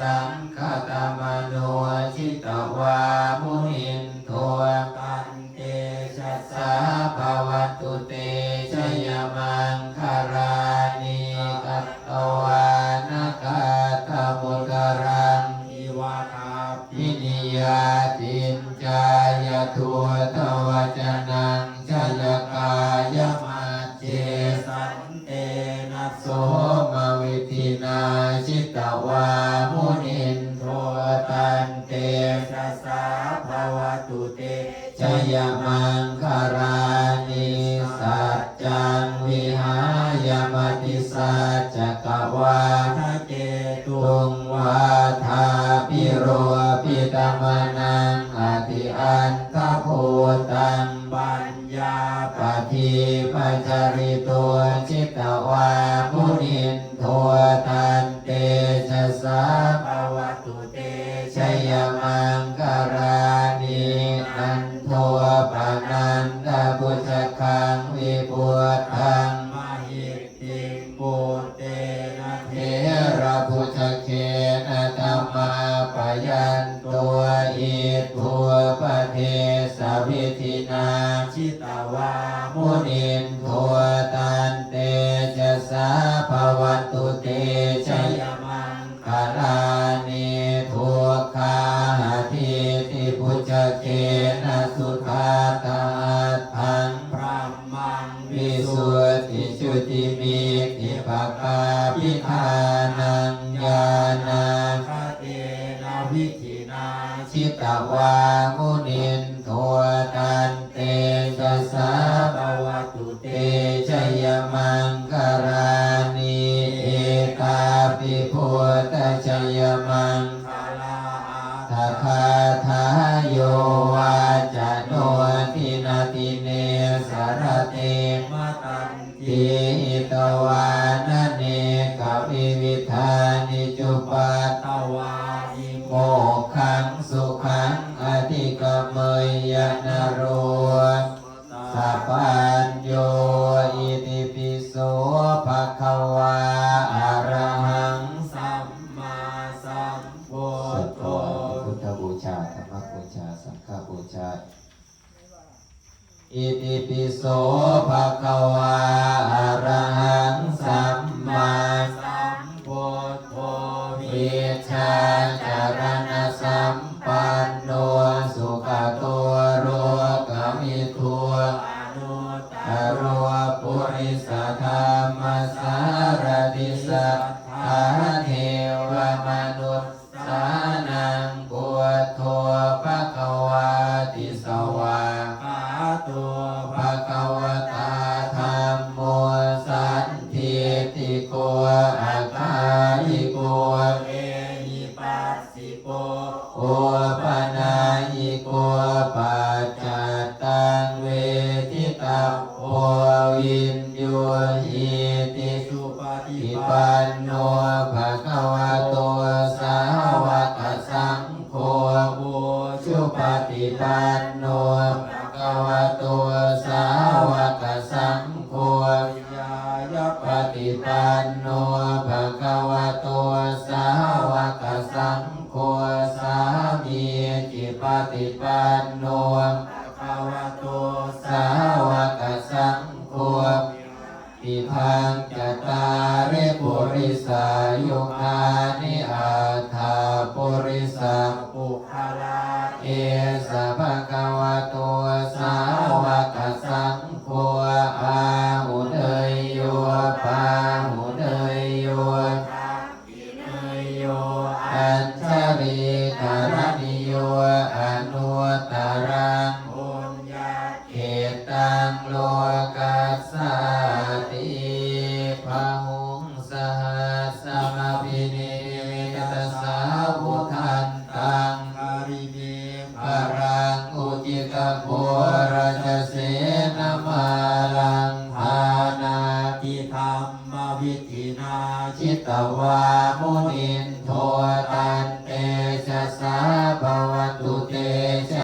สังคตมโนชิตวามุนินโทกันเตชัสสะภวตุเตชยมังคารานิกัตตวานกาตมุตรังอิวาคาพินิยาตินจายทัวทวจนังชลกายมัจเจสันเตนะโสโสมวิธินาชิตวา จังวิหายมติสัจกวาทะเจตุงวาทาปิโรปิตมนังอธิอันทภูตังปัญญาปฏิปัจาริตัวชิตวามุนินโทตันเตชะสา คังวิปุตังมหิติปุเตนะเทเทระพุทเคนธรรมาปยันตัวอิทัวปเทสวิธินาชิตวามุนินทัวตันเตจะสาภวันตุเต วิธินาชิตวามุนินโทตันเตชะสาภวตุเตเตชยมังคารานิเอตาปิพุทธชยมังคาลาทาคาทาโยวาจโนทินาติเนสารเตมตันติทิตวา ชาอิติปิโสภะคะวาอะระหังสัมมาสัมพุทโธวิชาจารณสัมปันโนสุขตัวโรกมิทัวอนุตตอโรปุริสธรรมสารติสัทธาเทวมนุษย์สานังปุถโทภะคะวา ติสวาปาตัวภะคะวตาธรรมโมสันทิติโกอาคาลิโกเอหิปัสสิโกโอปนายิโกปัจจตังเวทิตาโพวินโยหิติสุปฏิอิปันโนภะคะวะโตสาวกสังโฆโฆสุ ปฏิปันโนภะคะวะโตสาวกสังโฆยายะปฏิปันโนภะคะวะโตสาวกสังโฆสามีจิปฏิปันโนภะคะวะโตสาว หุ วิธินาชิตวามุนิน